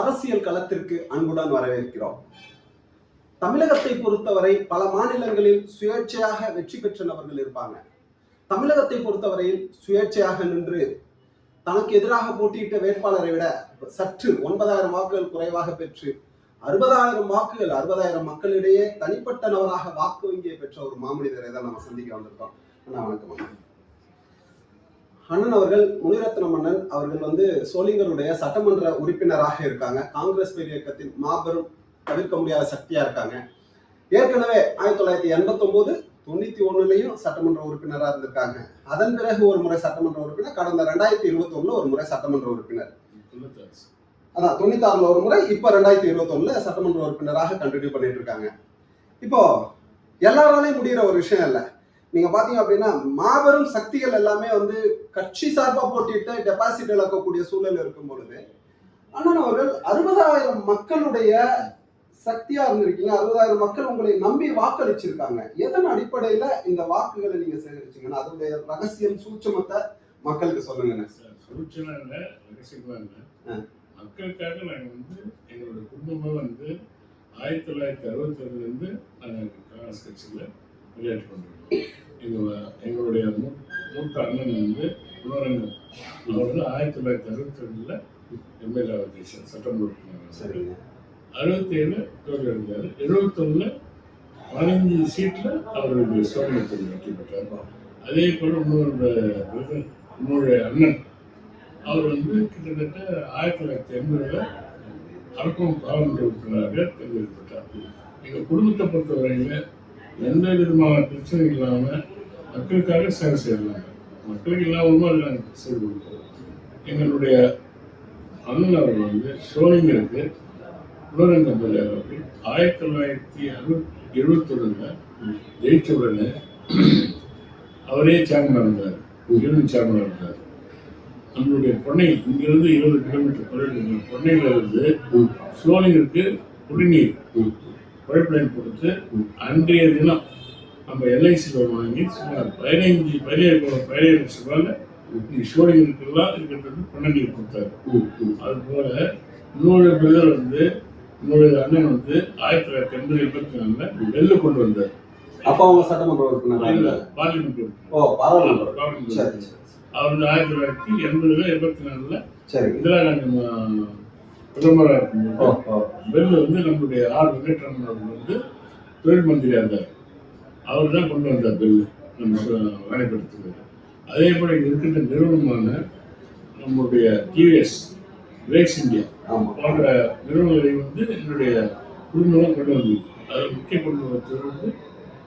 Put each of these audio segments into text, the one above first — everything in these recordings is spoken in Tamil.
அரசியல் களத்திற்கு அன்புடன் வரவேற்கிறோம். தமிழகத்தை பொறுத்தவரை பல மாநிலங்களில் சுயேட்சையாக வெற்றி பெற்ற நபர்கள் இருப்பாங்க. தமிழகத்தை பொறுத்தவரையில் சுயேட்சையாக நின்று தனக்கு எதிராக போட்டியிட்ட வேட்பாளரை விட சற்று ஒன்பதாயிரம் வாக்குகள் குறைவாக பெற்று அறுபதாயிரம் வாக்குகள் அறுபதாயிரம் மக்களிடையே தனிப்பட்ட நபராக வாக்கு வங்கியை பெற்ற ஒரு மாமனிதரை தான் நம்ம சந்திக்க வந்திருக்கோம். அண்ணா வணக்கம் அண்ணன் அவர்கள் முனிரத்ன மன்னன் அவர்கள் வந்து சோழிங்கருடைய சட்டமன்ற உறுப்பினராக இருக்காங்க. காங்கிரஸ் பேரியக்கத்தின் மாபெரும் தவிர்க்க முடியாத சக்தியா இருக்காங்க. ஏற்கனவே ஆயிரத்தி தொள்ளாயிரத்தி எண்பத்தி ஒன்பது தொண்ணூத்தி ஒண்ணுலயும் சட்டமன்ற உறுப்பினராக இருந்திருக்காங்க. அதன் பிறகு ஒரு முறை சட்டமன்ற உறுப்பினர் கடந்த ரெண்டாயிரத்தி இருபத்தி ஒண்ணுல ஒரு முறை சட்டமன்ற உறுப்பினர். அதான் தொண்ணூத்தி ஆறுல ஒரு முறை இப்ப ரெண்டாயிரத்தி இருபத்தி ஒண்ணுல சட்டமன்ற உறுப்பினராக கண்டினியூ பண்ணிட்டு இருக்காங்க. இப்போ எல்லாராலையும் முடிகிற ஒரு விஷயம் இல்லை. நீங்க பாத்தீங்க அப்படின்னா மாபெரும் சக்திகள் எல்லாமே வந்து கட்சி சார்பா போட்டிட்டு டெபாசிட் இழக்கக்கூடிய சூழல் இருக்கும் பொழுது அண்ணன் அவர்கள் அறுபதாயிரம் மக்களுடைய சக்தியா இருந்திருக்கீங்க. அறுபதாயிரம் மக்கள் உங்களை நம்பி வாக்களிச்சிருக்காங்க. எதன் அடிப்படையில இந்த வாக்குகளை நீங்க சேகரிச்சீங்கன்னா அதனுடைய ரகசியம் சூட்சமத்தை மக்களுக்கு சொல்லுங்க சுருட்செல்லாம் இல்லை ரகசியமாக இல்லை. மக்களுக்காக நாங்கள் வந்து எங்களோட குடும்பமாக வந்து ஆயிரத்தி தொள்ளாயிரத்தி அறுபத்தொன்னுலேருந்து நாங்கள் காங்கிரஸ் கட்சியில் விளையாட்டு கொண்டிருக்கோம் எங்கள் எங்களுடைய மூ மூத்த அண்ணன் வந்து குணரங்கம் அவர் வந்து ஆயிரத்தி தொள்ளாயிரத்தி அறுபத்தி ரெண்டில் எம்எல்ஏ தேசம் சட்டமன்ற உறுப்பினர் சரிங்க. அறுபத்தேழு தோல்வி அடைஞ்சார் எழுபத்தொன்னில் பதினஞ்சு சீட்டில் அவருக்கு சோழத்தில் வெற்றி பெற்றார். அதே போல் இன்னொரு இன்னொரு அண்ணன் அவர் வந்து கிட்டத்தட்ட ஆயிரத்தி தொள்ளாயிரத்தி எண்பதில் அரக்கம் பாராளுமன்ற உறுப்பினராக தேர்ந்தெடுக்கப்பட்டார். எங்கள் குடும்பத்தை பொறுத்தவரையில் எந்த விதமான பிரச்சனையும் இல்லாமல் மக்களுக்காக சேவை செய்யலாம் மக்களுக்கு இல்லாமலும் அதை நாங்கள் செய்து கொடுப்போம் எங்களுடைய அண்ணன் அவர்கள் வந்து சோழிங்கருக்கு உலரங்கம் பிள்ளை அவர்கள். ஆயிரத்தி தொள்ளாயிரத்தி அறுபத்தி எழுபத்தொன்னுல ஜெயிச்ச உடனே அவரே சேர்மன் இருந்தார். யூனியன் சேர்மன் இருந்தார். நம்மளுடைய பொன்னை இங்கிருந்து இருபது கிலோமீட்டர் தொலைவில் பொன்னையில இருந்து. சோழிங்கருக்கு குடிநீர். பைப்லைன் கொடுத்து அன்றைய தினம் நம்ம எல்ஐசி லோன் வாங்கி சுமார் பதினைஞ்சு பதினேழு பதினேழு லட்சம் ரூபாயில் நீ சோழிங்கருக்கெல்லாம் இருக்கிறது பொன்னநீர் கொடுத்தாரு. ம், ம். அது போல இன்னொரு பிரதர் வந்து இன்னொரு அண்ணன் வந்து ஆயிரத்தி தொள்ளாயிரத்தி எண்பது எண்பத்தி நாலுல நெல்லு கொண்டு வந்தார். அப்ப அவங்க சட்டமன்ற உறுப்பினரா பார்லிமெண்ட் ஓ பார்லிமெண்ட் அவர் வந்து ஆயிரத்தி தொள்ளாயிரத்தி எண்பதுல எண்பத்தி நாலுல சரி. இந்திரா காந்தி ம- பிரதமராக இருக்கும்போது பெல் வந்து நம்முடைய ஆர் வெங்கட்ராமன் அவர்கள் வந்து தொழில் மந்திரியா இருந்தார். அவர் தான் கொண்டு வந்தார் பெல் நம்ம வேலைப்படுத்துறது அதே போல இங்க இருக்கின்ற நிறுவனமான நம்முடைய டிவிஎஸ் பிரேக்ஸ் இந்தியா போன்ற நிறுவனங்களை வந்து என்னுடைய குடும்பம் கொண்டு வந்தது அதில் முக்கிய கொண்டு வந்தது வந்து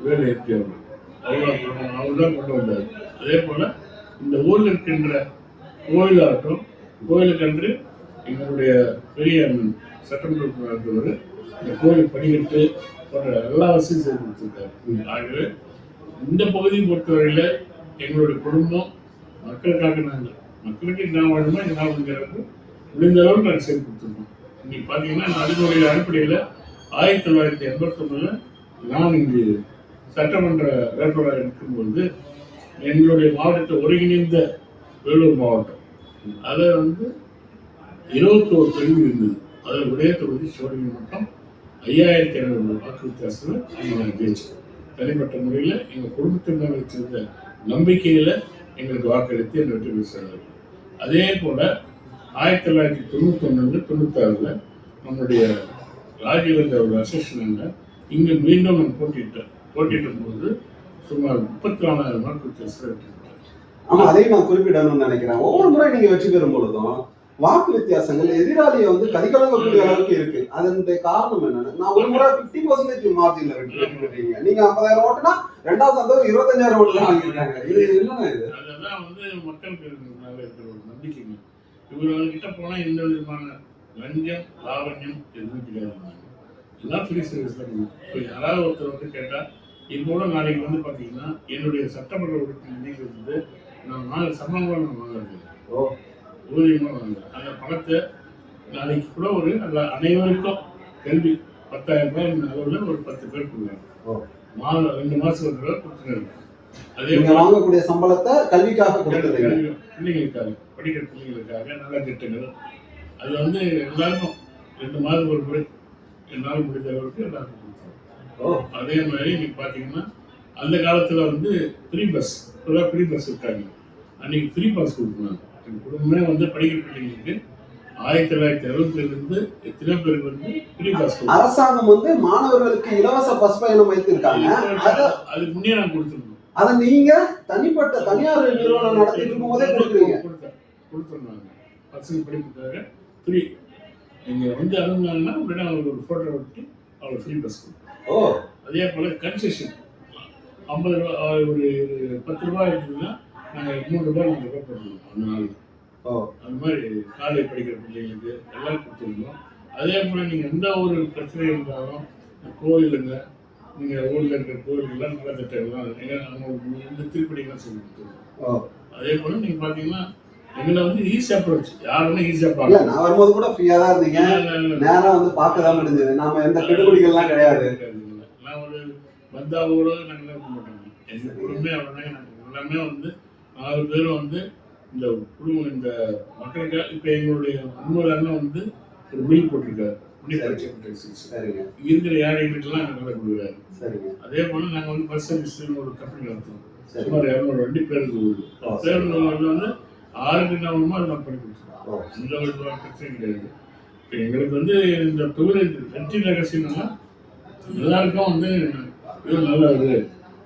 வேலை ஏற்றி அவர்கள் அவர் அவர் தான் கொண்டு வந்தார். அதே போல் இந்த ஊரில் இருக்கின்ற கோயிலாகட்டும் கோயிலுக்கன்று எங்களுடைய பெரிய சட்டமன்ற இருந்தவர் இந்த கோயில் படிக்கட்டு போன்ற எல்லா வசதியும் செய்து கொடுத்துருக்காரு. ஆகவே இந்த பகுதியை பொறுத்தவரையில் எங்களுடைய குடும்பம் மக்களுக்காக நாங்கள் மக்களுக்கு என்ன வேணுமோ என்ன வேணுங்கிறது முடிந்த அளவுக்கு நாங்கள் செய்து கொடுத்துருக்கோம். இன்னைக்கு பார்த்தீங்கன்னா நடைமுறை அடிப்படையில் ஆயிரத்தி தொள்ளாயிரத்தி எண்பத்தொன்னில் நான் இங்கு சட்டமன்ற வேட்பாளராக இருக்கும்போது எங்களுடைய மாவட்டத்தை ஒருங்கிணைந்த வேலூர் மாவட்டம். அதை வந்து இருபத்தோரு தொகுதி இருந்தது. அதில் ஒரே தொகுதி சிவகங்கை மட்டும் ஐயாயிரத்தி ஐநூறு வாக்கு வித்தியாசத்தில் நாங்கள் ஜெயிச்சோம் தனிப்பட்ட முறையில் எங்கள் குடும்பத்தின் மேல் வச்சிருந்த நம்பிக்கையில் எங்களுக்கு வாக்களித்து எங்கள் வெற்றி பெற்றார்கள் அதே போல் ஆயிரத்தி தொள்ளாயிரத்தி தொண்ணூத்தொன்னு தொண்ணூத்தாறில் நம்முடைய ராஜீவேந்திர ஒரு அசோசியேஷனில் இங்கே மீண்டும் நான் போட்டிட்டேன் போட்டியிட்ட போது சுமார் முப்பத்தி நாலாயிரம் வாக்கு வித்தியாசத்தில் வெற்றி பெற்றேன் அதையும் நான் குறிப்பிடணும்னு நினைக்கிறேன். ஒவ்வொரு முறை நீங்கள் வெற்றி பெறும் பொழுதும் வாக்கு வித்தியாசங்கள் எதிராளியை வந்து கதிகலங்கக்கூடிய அளவுக்கு இருக்கு. அதனுடைய காரணம் என்னன்னா நான் ஒரு முறை பிப்டி பர்சன்டேஜ் மார்ஜின்ல பெற்றீங்க நீங்க ஐம்பதாயிரம் ஓட்டுனா ரெண்டாவது அந்த இருபத்தஞ்சாயிரம் ஓட்டு தான் வாங்கியிருக்காங்க. இது என்னன்னா இது? அதெல்லாம் வந்து மக்களுக்கு இருக்கிற ஒரு நம்பிக்கைங்க. இவர் கிட்ட போனா எந்த விதமான லஞ்சம் லாவண்யம் எதுவும் கிடையாது. எல்லாம் ஃப்ரீ சர்வீஸ் தான். இப்போ யாராவது ஒருத்தர் வந்து கேட்டா இப்போ நாளைக்கு வந்து பாத்தீங்கன்னா என்னுடைய சட்டமன்ற உறுப்பினர் வந்து நான் வாங்க சம்பளமாக நான் வாங்குறது ஓ. ஊதியமாக வாங்குறேன் அந்த பணத்தை நாளைக்கு கூட ஒரு அல்ல அனைவருக்கும் கல்வி பத்தாயிரம் ரூபாய் அளவில் ஒரு பத்து பேர் கொடுக்குறாங்க ஓ. மாதம் ரெண்டு மாதம் ஒரு தடவை கொடுத்துருக்காங்க அதே வாங்கக்கூடிய சம்பளத்தை கல்விக்காக கொடுத்துறீங்க. பிள்ளைங்களுக்காக படிக்கிற பிள்ளைங்களுக்காக நல்ல திட்டங்கள். அது வந்து எல்லாருக்கும் ரெண்டு மாதம் ஒரு முறை என்னால் முடிந்த அளவுக்கு எல்லாருக்கும் கொடுத்தோம் ஓ. அதே மாதிரி நீங்க பாத்தீங்கன்னா அந்த காலத்துல வந்து ஃப்ரீ பஸ் இப்போதான் ஃப்ரீ பஸ் இருக்காங்க. அன்னைக்கு ஃப்ரீ பாஸ் கொடுக்குறாங்க எங்க குடும்பமே வந்து படிக்கிற பிள்ளைங்களுக்கு ஆயிரத்தி தொள்ளாயிரத்தி அறுபத்தில இருந்து எத்தனையோ பேருக்கு வந்து ஃப்ரீ பாஸ் அரசாங்கம் வந்து மாணவர்களுக்கு இலவச பஸ் பயணம் வைத்திருக்காங்க. அத அதுக்கு முன்னே நான் கொடுத்துருந்தோம். அத நீங்க தனிப்பட்ட தனியார் நிறுவனம் நடத்திட்டு இருக்கும் போதே கொடுக்குறீங்க. கொடுத்துருந்தாங்க. பசங்க படிப்புக்காக ஃப்ரீ நீங்க வந்து அனுந்தாங்கன்னா உடனே அவங்களுக்கு ஒரு ஃபோட்டோ விட்டு அவங்களுக்கு ஃப்ரீ பஸ் ஓ. அதே போல கன்செஷன் ஐம்பது ரூபா ஒரு பத்து ரூபாய் இருக்குதுன்னா நாங்கள் மூணு ரூபாய் நாங்கள் போட்டுருவோம் அந்த நாளில் ஓ. அந்த மாதிரி காலேஜ் படிக்கிற பிள்ளைங்களுக்கு எல்லாம் கொடுத்துருந்தோம் அதே போல் நீங்கள் எந்த ஒரு பிரச்சனை இருந்தாலும் கோயிலுங்க நீங்கள் ஊரில் இருக்கிற கோயிலுக்கெல்லாம் நல்ல திட்டங்கள்லாம் எங்க அவங்க இந்த திருப்படிகள்லாம் சொல்லி கொடுத்துருவோம் அதே போல் நீங்கள் பார்த்தீங்கன்னா எங்களை வந்து ஈஸியாக அப்ரோச் யாருமே ஈஸியாக இல்ல பார்க்கலாம் நான் வரும்போது கூட ஃப்ரீயா தான் இருந்தீங்க. நேரம் வந்து பார்க்க தான் முடிஞ்சது. நாம எந்த கெடுபிடிகள்லாம் கிடையாது. நான் ஒரு பந்தாவோட நாங்கள் இருக்க மாட்டோங்க எங்க குடும்பமே அவ்வளோதாங்க நாங்கள் எல்லாமே வந்து நாலு பேரும் வந்து இந்த குடும்பம் இந்த மக்களுக்கு இப்போ எங்களுடைய இன்னொரு அண்ணன் வந்து ஒரு மில் போட்டிருக்காரு. இருக்கிற ஏழைகளுக்கெல்லாம் எங்களுக்கு வேலை கொடுக்குறாரு. அதே போல நாங்கள் வந்து பஸ் சர்வீஸ்னு ஒரு கம்பெனி நடத்துவோம் சுமார் இரநூறு வண்டி பேருந்து ஓடுது. பேருந்து வந்து ஆறுக்கு வேணுமோ அதை நான் பண்ணி கொடுத்துருவோம். ஒரு பிரச்சனையும் கிடையாது. இப்போ எங்களுக்கு வந்து இந்த தொழில் வெற்றி ரகசியம்னா எல்லாருக்கும் வந்து இது நல்லது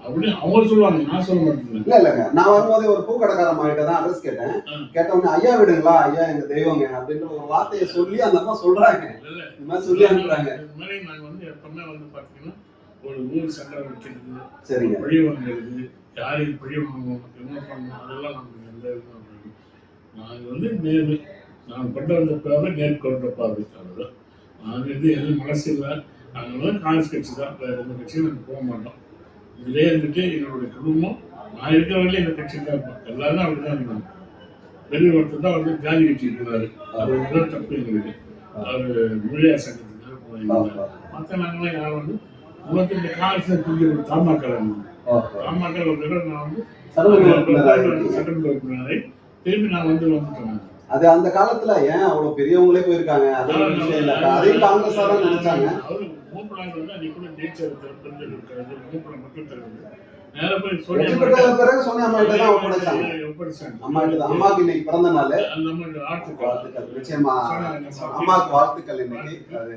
அப்படின்னு அவங்க சொல்லுவாங்க நான் சொல்ல மாட்டேன் இல்ல இல்லங்க நான் வரும்போதே ஒரு பூக்கடைக்காரன் கிட்ட தான் அட்ரஸ் கேட்டேன். கேட்ட உடனே ஐயா விடுங்களா? ஐயா எங்க தெய்வங்க? அப்படின்ற ஒரு வார்த்தையை சொல்லி அந்த அம்மா சொல்றாங்க. இல்ல இந்த மாதிரி சொல்லி அனுப்புறாங்க. மாதிரி நாங்கள் வந்து எப்பவுமே வந்து பார்த்தீங்கன்னா ஒரு ஊர் சண்டை வைக்கிறது சரிங்க. பழி வாங்குறது யாரையும் பழி வாங்கணும் என்ன பண்ணணும் அதெல்லாம் நமக்கு எந்த. நாங்கள் வந்து நேரு நான் கொண்டு வந்த பார்வை நேர்கொண்ட பார்வை அவ்வளோதான் நாங்கள் இது எதுவும் மனசு இல்லை நாங்கள் வந்து காங்கிரஸ் கட்சி தான். வேறு எந்த கட்சியும் நாங்கள் போக மாட்டோம். இதிலே இருந்துட்டு எங்களுடைய குடும்பம் நான் இருக்கிற வரையிலும் இந்த கட்சியில் தான் இருப்போம் எல்லாரும் அப்படி தான் இருந்தாங்க பெரிய ஒருத்தர் தான் வந்து ஜாதி கட்சி இருக்கிறாரு அது தான் தப்பு எங்களுக்கு அவர் மொழியார் சங்கத்துக்காக போயிருந்தாங்க மற்ற நாங்களாம் யாரும் வந்து உங்களுக்கு இந்த காங்கிரஸ் புரிஞ்சு ஒரு தாமாக்கள் தாமாக்கள் ஒரு தடவை நான் வந்து. சட்டமன்ற உறுப்பினரை திரும்பி நான் வந்து வந்துட்டேன். அது அந்த காலத்துல ஏன் அவ்வளவு பெரியவங்களே போயிருக்காங்க? அது ஒரு விஷயம் இல்ல. அதையும் காங்கிரஸா தான் நினைச்சாங்க. பிறகு சோனியா அம்மா கிட்ட தான் ஒப்படைச்சாங்க. அம்மா கிட்ட தான். அம்மாவுக்கு இன்னைக்கு பிறந்த நாள். வாழ்த்துக்கள். நிச்சயமா. அம்மாவுக்கு வாழ்த்துக்கள். இன்னைக்கு. அது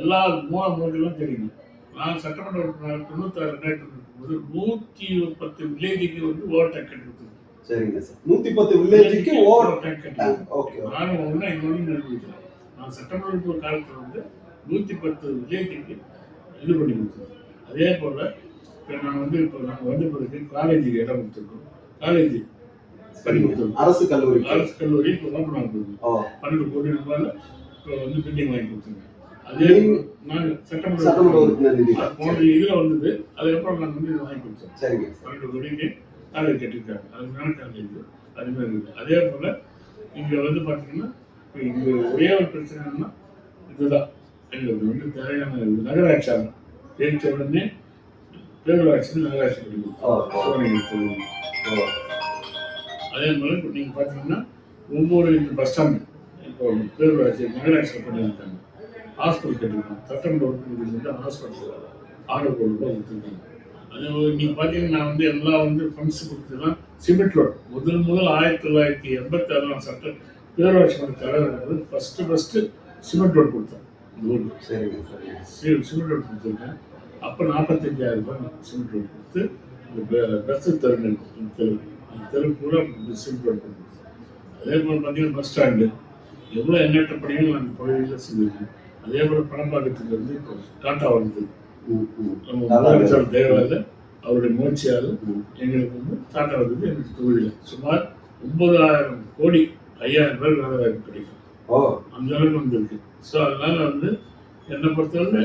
எல்லா மூல மொழிகளும் தெரியும். நான் சட்டமன்ற தொண்ணூத்தாறு ரெண்டாயிரத்தி நூத்தி பத்து வில்லேஜுக்கு வந்து ஓவர் டேக் கட்டி சரிங்க சார். நூத்தி பத்து வில்லேஜுக்கு ஓவர் ஓகே நானும் ஒன்று இன்னொன்று நிர்வகிக்கிறேன் நான் சட்டமன்ற காலத்தில் வந்து நூற்றி பத்து வில்லேஜுக்கு இது பண்ணி கொடுத்தோம் அதே போல் இப்போ நான் வந்து இப்போ நாங்கள் வந்து பிறகு காலேஜுக்கு இடம் கொடுத்துருக்கோம். காலேஜ் பண்ணி கொடுத்துருக்கோம். அரசு கல்லூரிக்கு அரசு கல்லூரி இப்போ ஓப்பன் ஆகுது ஓ. பன்னெண்டு கோடி ரூபாயில் இப்போ வந்து பில்டிங் வாங்கி கொடுத்துருங்க அதே நாங்கள் சட்டமன்ற சட்டமன்ற உறுப்பினர் நிதி அது போன இதில் வந்தது அதுக்கப்புறம் நாங்கள் வந்து வாங்கி கொடுத்தோம் சரிங்க சார். பன்னெண்டு கோடிக்கு காலேஜ் கட்டியிருக்காங்க. அது மேலே காலேஜ் அது மாதிரி இருக்குது அதே போல் இங்கே வந்து பார்த்தீங்கன்னா இப்போ இங்கே ஒரே ஒரு பிரச்சனை என்னன்னா இதுதான். எங்களுக்கு வந்து தேவையான இது நகராட்சி ஆகும் ஜெயிச்ச உடனே பேரூராட்சி நகராட்சி. ஓ அதே மாதிரி இப்போ நீங்கள் பார்த்தீங்கன்னா ஒவ்வொரு இந்த பஸ் ஸ்டாண்டு இப்போ பேரூராட்சி நகராட்சியில் பண்ணியிருக்காங்க ஹாஸ்பிட்டல் கட்டிருக்காங்க வந்து ஹாஸ்பிட்டல் ஆறு கோடி ரூபாய் கொடுத்துருக்காங்க. அது நீங்கள் பார்த்தீங்கன்னா நான் வந்து எல்லாம் வந்து ஃபண்ட்ஸ் கொடுத்ததுலாம் சிமெண்ட் ரோட் முதல் முதல் ஆயிரத்தி தொள்ளாயிரத்தி எண்பத்தி ஆறாம் சட்டம் பேரூராட்சி மன்ற தலைவர் வந்து ஃபஸ்ட்டு ஃபஸ்ட்டு சிமெண்ட் ரோட் கொடுத்தேன் இந்த ஊருக்கு சரிங்க சரிங்க. சி- சிமெண்ட் ரோட் கொடுத்துருக்கேன். அப்போ நாற்பத்தஞ்சாயிரம் ரூபாய் சிமெண்ட் ரோட் கொடுத்து பஸ் தெரு இந்த தெரு அந்த தெரு பூரா சிமெண்ட் ரோட் கொடுத்தேன் அதே போல் பார்த்தீங்கன்னா பஸ் ஸ்டாண்டு எவ்வளோ எண்ணற்ற பணிகள் நாங்கள் பகுதியில் செஞ்சிருக்கோம் அதே போல் பணப்பாக்கத்துக்கு வந்து இப்போ டாட்டா வந்து ம், ம். நம்ம நல்லா முதலமைச்சர் தேவையில்ல. அவருடைய முயற்சியால். எங்களுக்கு வந்து டாட்டா வந்தது எங்களுக்கு தொழில் சுமார் ஒன்பதாயிரம் கோடி ஐயாயிரம் பேர் வேலை வாய்ப்பு கிடைக்கும். ஓ. அந்த அளவுக்கு வந்திருக்கு. ஸோ அதனால வந்து என்னை பொறுத்தவரை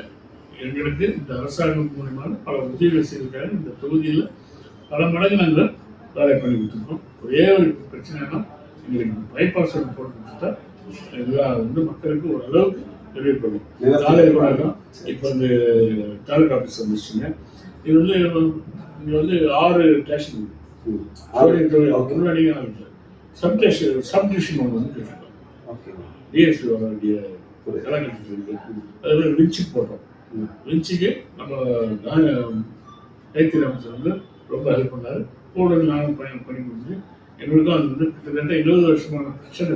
எங்களுக்கு இந்த அரசாங்கம் மூலியமான பல உதவிகள் செய்திருக்காங்க. இந்த தொகுதியில் பல மடங்கு நாங்கள் வேலை பண்ணி கொடுத்துருக்கோம். ஒரே ஒரு பிரச்சனைனா எங்களுக்கு பைபாஸ் போட்டு கொடுத்துட்டா இதெல்லாம் வந்து மக்களுக்கு ஓரளவுக்கு வழக்கம் இப்போ இந்த தாலுகா ஆஃபீஸ் வந்துச்சுங்க. இது வந்து இங்கே வந்து ஆறு ஸ்டேஷன். முன்னாடி சப் ஸ்டேஷன் சப் டிவிஷன் ஒன்று வந்து கட்டிருக்கோம் டிஎஸ்பி வர வேண்டிய. காலகட்டத்தில் இருக்கு அது மாதிரி விஞ்சுக்கு போட்டோம். விஞ்சுக்கு நம்ம கைத்தறி அமைச்சர் வந்து ரொம்ப ஹெல்ப் பண்ணாரு. கூட நானும் பணி பணி முடிஞ்சு எங்களுக்கும் அது வந்து கிட்டத்தட்ட இருபது வருஷமான பிரச்சனை.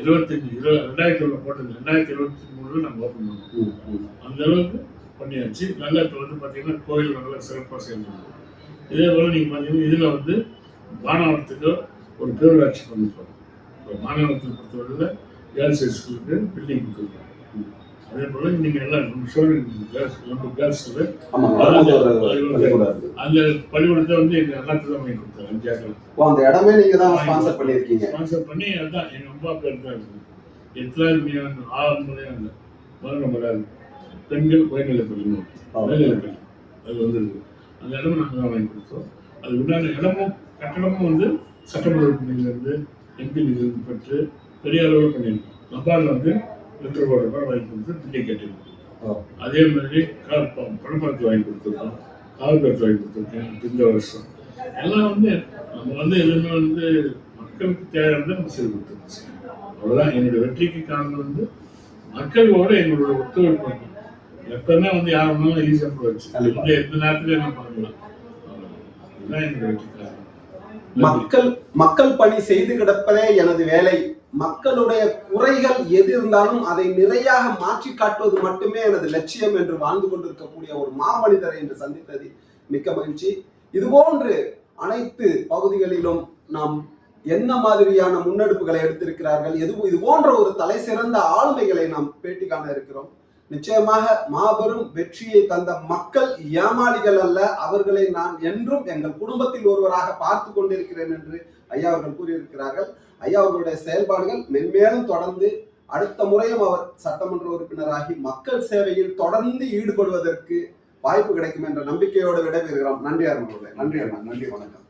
இருபத்தஞ்சு இருபது ரெண்டாயிரத்தி ஒன்று போட்டது ரெண்டாயிரத்தி இருபத்தி மூணுல நம்ம ஓப்பன் பண்ணோம். அந்த அளவுக்கு பண்ணியாச்சு. நல்லா இப்போ வந்து பார்த்தீங்கன்னா கோயில் நல்லா சிறப்பாக சேர்ந்தது இதே போல் நீங்கள் பார்த்தீங்கன்னா இதில் வந்து மாணவத்துக்கு ஒரு பேரூராட்சி பண்ணிருக்கோம் இப்போ மாணவத்தை பொறுத்தவரையில் கேர்ள்ஸ் ஹை ஸ்கூலுக்கு பில்டிங் கொடுத்துருக்கோம் அதே போல் நீங்கள் எல்லாம் நம்ம இருக்கு. அந்த பள்ளிக்கூடத்தை வந்து எங்கள் எல்லாத்துக்கும் தான் வாங்கி கொடுத்தாங்க அஞ்சு ஏக்கர் ஓ, அந்த இடமே நீங்க தான் ஸ்பான்சர் பண்ணியிருக்கீங்க. ஸ்பான்சர் பண்ணி அதான் எங்கள் அம்மா பேர் தான் இருக்குது எத்தனாவது ஆறு முறையாக இல்லை மரண மராது பெண்கள் உயர்நிலை பள்ளி ஓ. மேல்நிலை பள்ளி அது வந்துருக்கு. அந்த இடம் நாங்கள் தான் வாங்கி கொடுத்தோம். அது உண்டான இடமும் கட்டடமும் வந்து சட்டமன்ற உறுப்பினர்லேருந்து எம்பி நிதியிலிருந்து பெற்று பெரிய அளவில் பண்ணியிருக்கோம். நபாலில் வந்து போர்டு ரூபாய் வாங்கி கொடுத்து பிள்ளை கட்டியிருக்கோம். அதே மாதிரி பணப்பணத்தை வாங்கி கொடுத்துருக்கோம் காவல்பேரத்தை வாங்கி கொடுத்துருக்கேன் இந்த வருஷம் எல்லாம் வந்து நம்ம வந்து எதுவுமே வந்து மக்களுக்கு தேவையானதை நம்ம செய்து கொடுத்துருக்கோம் அவ்வளோதான் என்னுடைய வெற்றிக்கு காரணம் வந்து மக்களோட எங்களோட ஒத்துழைப்பு. எப்பவுமே வந்து யார் வேணாலும் ஈஸியாக போச்சு கண்டிப்பா. எந்த நேரத்துலையும் என்ன பண்ணலாம். இதுதான் என்னுடைய வெற்றி காரணம். மக்கள் மக்கள் பணி செய்து கிடப்பதே எனது வேலை மக்களுடைய குறைகள் எது இருந்தாலும் அதை நிறையாக மாற்றி காட்டுவது மட்டுமே எனது லட்சியம் என்று வாழ்ந்து கொண்டிருக்கக்கூடிய ஒரு மாமனிதரை என்று சந்தித்தது மிக்க மகிழ்ச்சி. இதுபோன்று அனைத்து பகுதிகளிலும் நாம் என்ன மாதிரியான முன்னெடுப்புகளை எடுத்திருக்கிறார்கள் எது இது போன்ற ஒரு தலை சிறந்த ஆளுமைகளை நாம் பேட்டி காண இருக்கிறோம். நிச்சயமாக மாபெரும் வெற்றியை தந்த மக்கள் ஏமாளிகள் அல்ல. அவர்களை நான் என்றும் எங்கள் குடும்பத்தில் ஒருவராக பார்த்து கொண்டிருக்கிறேன் என்று ஐயா அவர்கள் கூறியிருக்கிறார்கள். ஐயா அவர்களுடைய செயல்பாடுகள் மென்மேலும் தொடர்ந்து அடுத்த முறையும் அவர் சட்டமன்ற உறுப்பினராகி மக்கள் சேவையில் தொடர்ந்து ஈடுபடுவதற்கு வாய்ப்பு கிடைக்கும் என்ற நம்பிக்கையோடு விடைபெறுகிறோம். நன்றி அருண் நன்றி அண்ணா. நன்றி வணக்கம்.